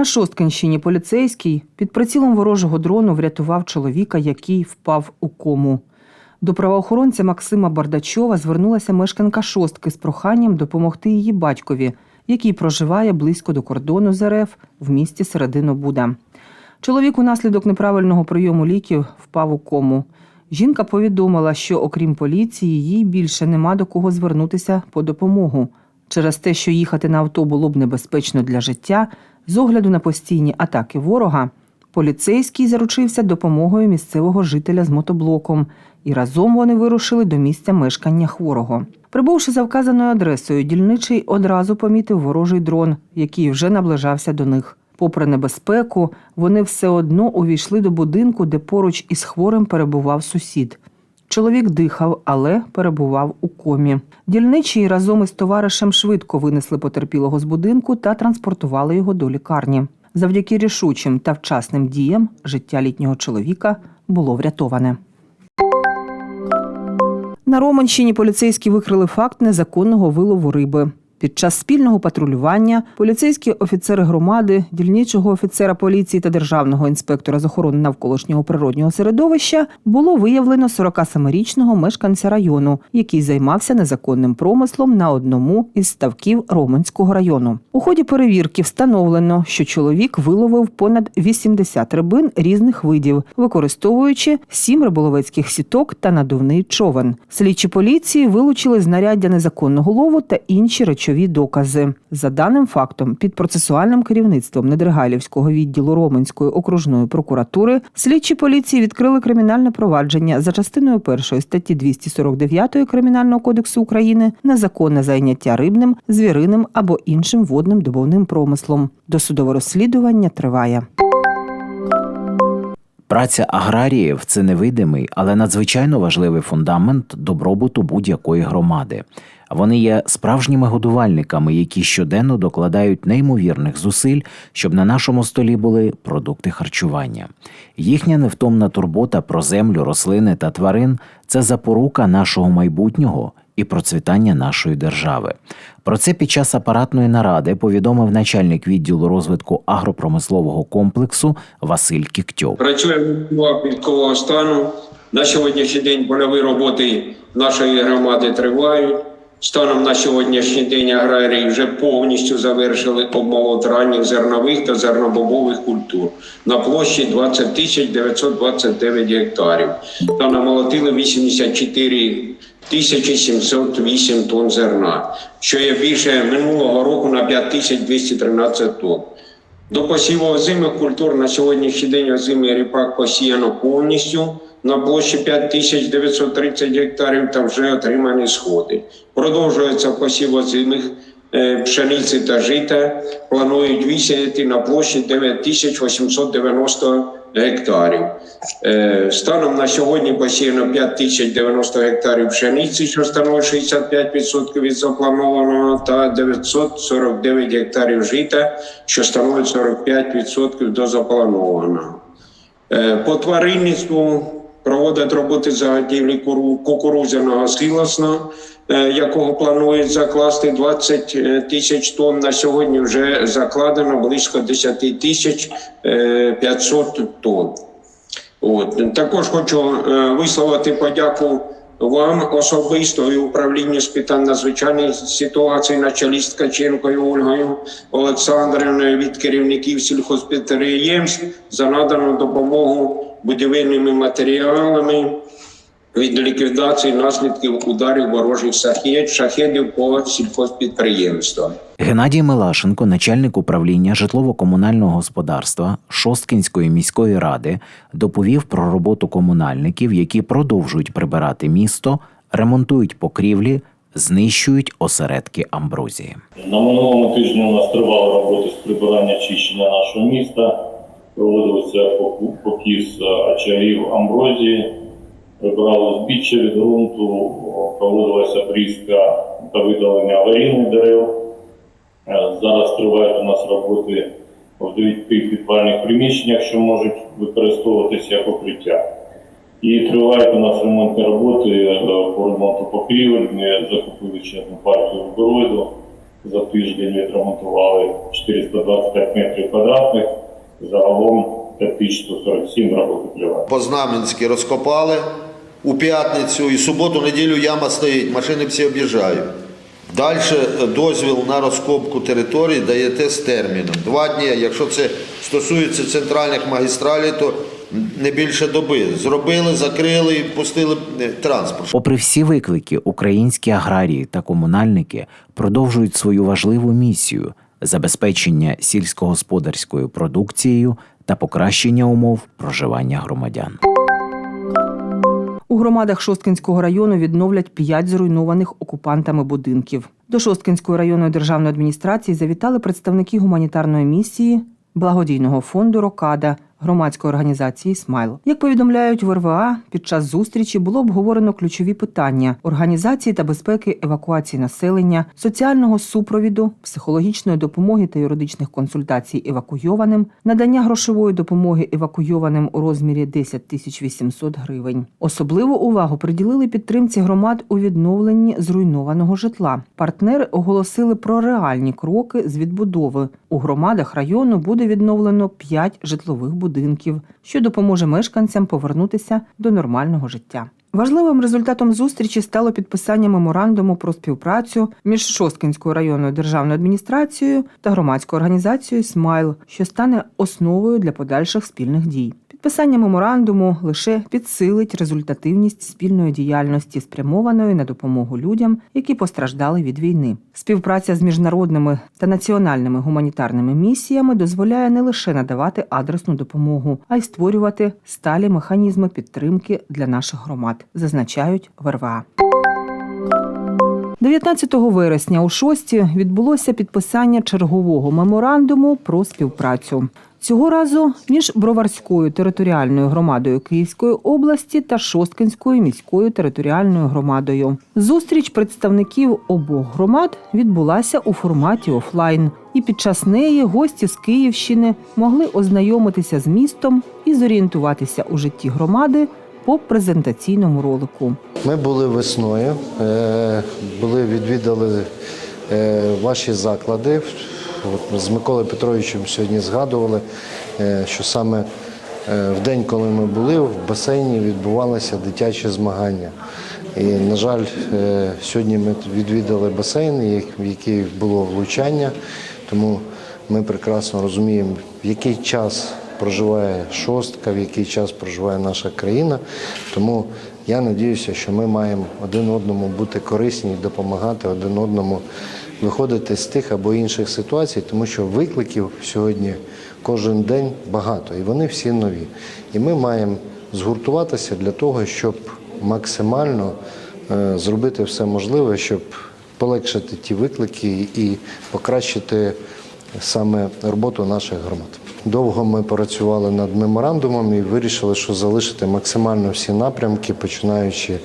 На Шосткинщині поліцейський під прицілом ворожого дрону врятував чоловіка, який впав у кому. До правоохоронця Максима Бардачова звернулася мешканка шостки з проханням допомогти її батькові, який проживає близько до кордону з РФ в місті Серединобуда. Чоловік унаслідок неправильного прийому ліків впав у кому. Жінка повідомила, що окрім поліції, їй більше нема до кого звернутися по допомогу. Через те, що їхати на авто було б небезпечно для життя, з огляду на постійні атаки ворога, поліцейський заручився допомогою місцевого жителя з мотоблоком, і разом вони вирушили до місця мешкання хворого. Прибувши за вказаною адресою, дільничий одразу помітив ворожий дрон, який вже наближався до них. Попри небезпеку, вони все одно увійшли до будинку, де поруч із хворим перебував сусід. Чоловік дихав, але перебував у комі. Дільничі разом із товаришем швидко винесли потерпілого з будинку та транспортували його до лікарні. Завдяки рішучим та вчасним діям життя літнього чоловіка було врятоване. На Романщині поліцейські викрили факт незаконного вилову риби. Під час спільного патрулювання поліцейські офіцери громади, дільничого офіцера поліції та державного інспектора з охорони навколишнього природнього середовища було виявлено 47-річного мешканця району, який займався незаконним промислом на одному із ставків Романського району. У ході перевірки встановлено, що чоловік виловив понад 80 рибин різних видів, використовуючи сім риболовецьких сіток та надувний човен. Слідчі поліції вилучили знаряддя незаконного лову та інші речові докази. За даним фактом, під процесуальним керівництвом Недригайлівського відділу Роменської окружної прокуратури слідчі поліції відкрили кримінальне провадження за частиною першої статті 249 Кримінального кодексу України незаконне зайняття рибним, звіриним або іншим водним добовним промислом. Досудове розслідування триває. Праця аграріїв це невидимий, але надзвичайно важливий фундамент добробуту будь-якої громади. Вони є справжніми годувальниками, які щоденно докладають неймовірних зусиль, щоб на нашому столі були продукти харчування. Їхня невтомна турбота про землю, рослини та тварин це запорука нашого майбутнього і процвітання нашої держави. Про це під час апаратної наради повідомив начальник відділу розвитку агропромислового комплексу Василь Кіктьов. Працюємо військового стану. На сьогоднішній день польові роботи нашої громади тривають. Станом на сьогоднішній день аграрії вже повністю завершили обмолот ранніх зернових та зернобобових культур на площі 20 тисяч 929 гектарів та намолотили 84 тисячі 708 тонн зерна, що є більше минулого року на 5 тисяч 213 тонн. До посіву озимих культур на сьогоднішній день озимий ріпак посіяно повністю на площі 5930 гектарів та вже отримані сходи. Продовжується посів озимих е, пшениці та жита. Планують висіяти на площі 9890 гектарів. Е, Станом на сьогодні посіяно 5090 гектарів пшениці, що становить 65% від запланованого, та 949 гектарів жита, що становить 45% до запланованого. Е, По тваринництву проводять роботи заготівлі куру- кукурудзяного силосна, е, якого планують закласти 20 е, тисяч тонн. На сьогодні вже закладено близько 10 тисяч е, 500 тонн. От. Також хочу е, висловити подяку вам особисто і управлінню з питань надзвичайних ситуацій на з Ткаченкою Ольгою Олександрівною від керівників сільхозпідприємств за надану допомогу будівельними матеріалами від ліквідації наслідків ударів ворожих шахет, шахедів по сільхозпідприємствам. Геннадій Милашенко, начальник управління житлово-комунального господарства Шосткінської міської ради, доповів про роботу комунальників, які продовжують прибирати місто, ремонтують покрівлі, знищують осередки амброзії. На минулому тижні у нас тривали роботи з прибирання чищення нашого міста. Проводився покіс е, очагів амброзії, прибирали збіччя від ґрунту, проводилася обрізка та видалення аварійних дерев. Е, Зараз тривають у нас роботи в дев'яти підвальних приміщеннях, що можуть використовуватися як укриття. І тривають у нас ремонтні роботи е, по ремонту покрівель. Ми закупили ще одну партію водороду. За тиждень відремонтували 425 метрів квадратних, загалом 5147 робототриває. Познаменський розкопали у п'ятницю і суботу, неділю яма стоїть, машини всі об'їжджають. Далі дозвіл на розкопку території даєте з терміном. Два дні, якщо це стосується центральних магістралей, то не більше доби. Зробили, закрили і пустили е, транспорт. Попри всі виклики, українські аграрії та комунальники продовжують свою важливу місію забезпечення сільськогосподарською продукцією та покращення умов проживання громадян. У громадах Шосткинського району відновлять п'ять зруйнованих окупантами будинків. До Шосткинської районної державної адміністрації завітали представники гуманітарної місії благодійного фонду Рокада громадської організації Смайл. Як повідомляють в РВА, під час зустрічі було обговорено ключові питання організації та безпеки евакуації населення, соціального супровіду, психологічної допомоги та юридичних консультацій евакуйованим, надання грошової допомоги евакуйованим у розмірі 10 тисяч 800 гривень. Особливу увагу приділили підтримці громад у відновленні зруйнованого житла. Партнери оголосили про реальні кроки з відбудови. У громадах району буде відновлено 5 житлових будинків, що допоможе мешканцям повернутися до нормального життя. Важливим результатом зустрічі стало підписання меморандуму про співпрацю між Шосткинською районною державною адміністрацією та громадською організацією Смайл, що стане основою для подальших спільних дій. Підписання меморандуму лише підсилить результативність спільної діяльності, спрямованої на допомогу людям, які постраждали від війни. Співпраця з міжнародними та національними гуманітарними місіями дозволяє не лише надавати адресну допомогу, а й створювати сталі механізми підтримки для наших громад, зазначають в РВА. 19 вересня у шості відбулося підписання чергового меморандуму про співпрацю. Цього разу між Броварською територіальною громадою Київської області та Шосткинською міською територіальною громадою. Зустріч представників обох громад відбулася у форматі офлайн, і під час неї гості з Київщини могли ознайомитися з містом і зорієнтуватися у житті громади по презентаційному ролику. Ми були весною, е, були відвідали е, ваші заклади. От з Миколою Петровичем сьогодні згадували, е, що саме е, в день, коли ми були, в басейні відбувалися дитячі змагання. І, на жаль, е, сьогодні ми відвідали басейн, в який було влучання, тому ми прекрасно розуміємо, в який час проживає шостка, в який час проживає наша країна. Тому я надіюся, що ми маємо один одному бути корисні допомагати один одному виходити з тих або інших ситуацій, тому що викликів сьогодні кожен день багато, і вони всі нові. І ми маємо згуртуватися для того, щоб максимально е, зробити все можливе, щоб полегшити ті виклики і покращити саме роботу наших громад. Довго ми працювали над меморандумом і вирішили, що залишити максимально всі напрямки, починаючи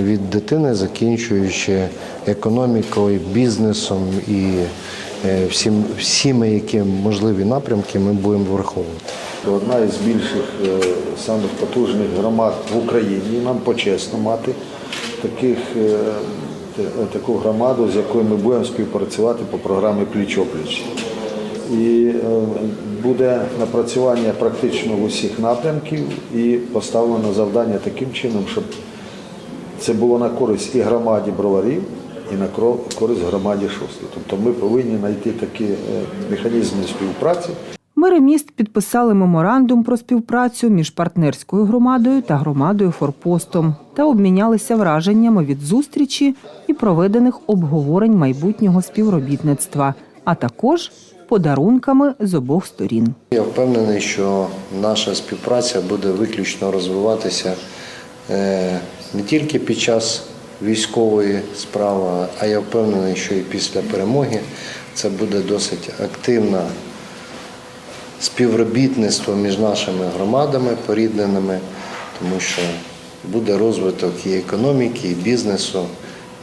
від дитини, закінчуючи економікою, бізнесом і е, всім, всіми, які можливі напрямки ми будемо враховувати. Одна із більших, е, самих потужних громад в Україні. Нам почесно мати таких, е, таку громаду, з якою ми будемо співпрацювати по програмі Пліч-опліч. І е, буде напрацювання практично в усіх напрямків і поставлено завдання таким чином, щоб це було на користь і громаді броварів, і на користь громаді шостки. Тобто ми повинні знайти такі е, механізми співпраці, Мери міст підписали меморандум про співпрацю між партнерською громадою та громадою Форпостом та обмінялися враженнями від зустрічі і проведених обговорень майбутнього співробітництва, а також подарунками з обох сторін. Я впевнений, що наша співпраця буде виключно розвиватися е, не тільки під час військової справи, а я впевнений, що і після перемоги це буде досить активна співробітництво між нашими громадами порідненими, тому що буде розвиток і економіки, і бізнесу.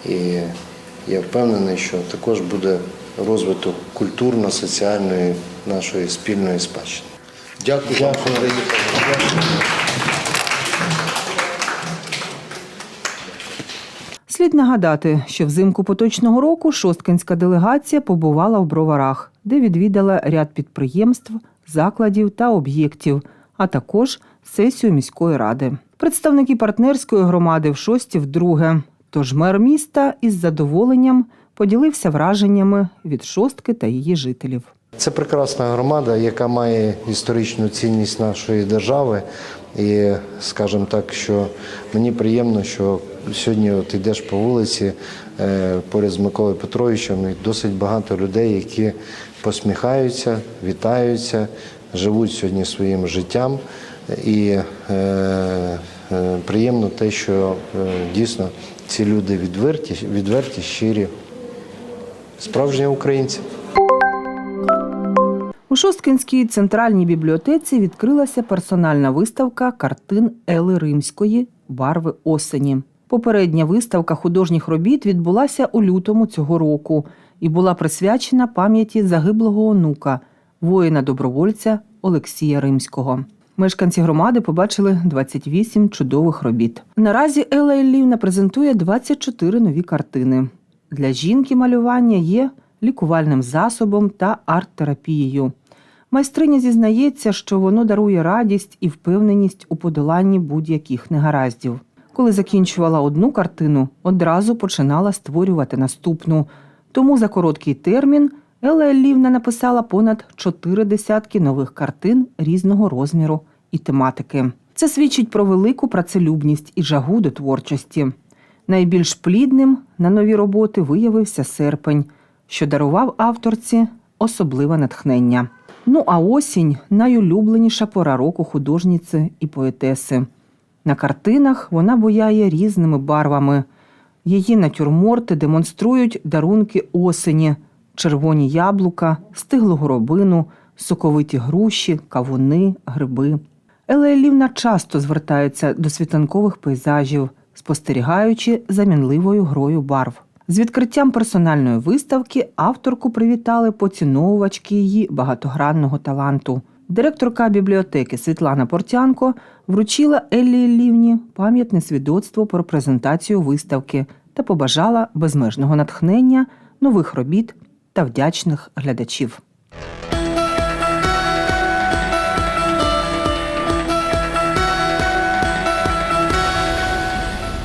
І я впевнений, що також буде розвиток культурно-соціальної нашої спільної спадщини. Дякую, вам, що. Слід нагадати, що взимку поточного року шосткинська делегація побувала в Броварах, де відвідала ряд підприємств, закладів та об'єктів, а також сесію міської ради. Представники партнерської громади в шості вдруге. Тож мер міста із задоволенням поділився враженнями від шостки та її жителів. Це прекрасна громада, яка має історичну цінність нашої держави. І скажімо так, що мені приємно, що сьогодні от йдеш по вулиці е, поряд з Миколою Петровичем, і досить багато людей, які посміхаються, вітаються, живуть сьогодні своїм життям. І е, е, приємно те, що е, дійсно ці люди відверті, відверті, щирі, справжні українці. У Шосткинській центральній бібліотеці відкрилася персональна виставка картин Ели Римської Барви осені. Попередня виставка художніх робіт відбулася у лютому цього року і була присвячена пам'яті загиблого онука, воїна-добровольця Олексія Римського. Мешканці громади побачили 28 чудових робіт. Наразі Елла Іллівна презентує 24 нові картини. Для жінки малювання є лікувальним засобом та арт-терапією. Майстриня зізнається, що воно дарує радість і впевненість у подоланні будь-яких негараздів. Коли закінчувала одну картину, одразу починала створювати наступну. Тому за короткий термін Елла Еллівна написала понад чотири десятки нових картин різного розміру і тематики. Це свідчить про велику працелюбність і жагу до творчості. Найбільш плідним на нові роботи виявився серпень, що дарував авторці особливе натхнення. Ну а осінь найулюбленіша пора року художниці і поетеси. На картинах вона буяє різними барвами. Її натюрморти демонструють дарунки осені, червоні яблука, стиглу горобину, соковиті груші, кавуни, гриби. Елла часто звертається до світанкових пейзажів, спостерігаючи за мінливою грою барв. З відкриттям персональної виставки авторку привітали поціновувачки її багатогранного таланту. Директорка бібліотеки Світлана Портянко вручила Еллі Іллівні пам'ятне свідоцтво про презентацію виставки та побажала безмежного натхнення, нових робіт та вдячних глядачів.